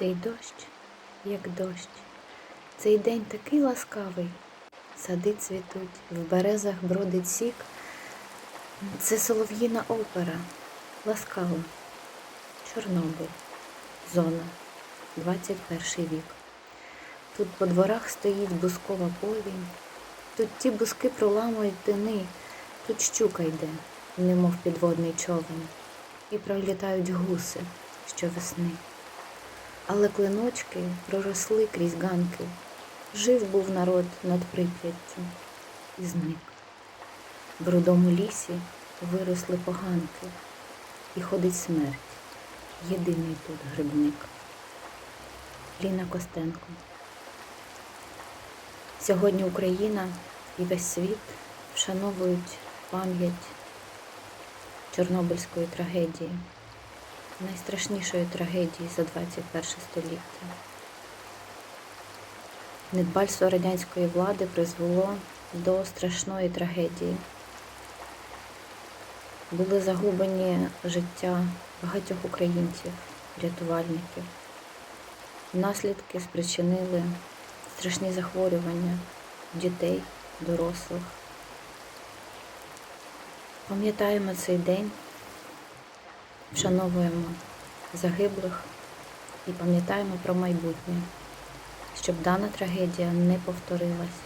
Цей дощ, як дощ, цей день такий ласкавий. Сади цвітуть, в березах бродить сік. Це солов'їна опера, ласкава, Чорнобиль, зона, 21 вік. Тут по дворах стоїть бускова повінь, тут ті бузки проламують тини, тут щука йде, немов підводний човен, і пролітають гуси щовесни. Але клиночки проросли крізь ганки. Жив був народ над Прип'яттю і зник. В рудому лісі виросли поганки, і ходить смерть, єдиний тут грибник. Ліна Костенко. Сьогодні Україна і весь світ вшановують пам'ять Чорнобильської трагедії, найстрашнішої трагедії за 21 століття. Недбальство радянської влади призвело до страшної трагедії. Були загублені життя багатьох українців, рятувальників. Наслідки спричинили страшні захворювання дітей, дорослих. Пам'ятаємо цей день, вшановуємо загиблих і пам'ятаємо про майбутнє, щоб дана трагедія не повторилась.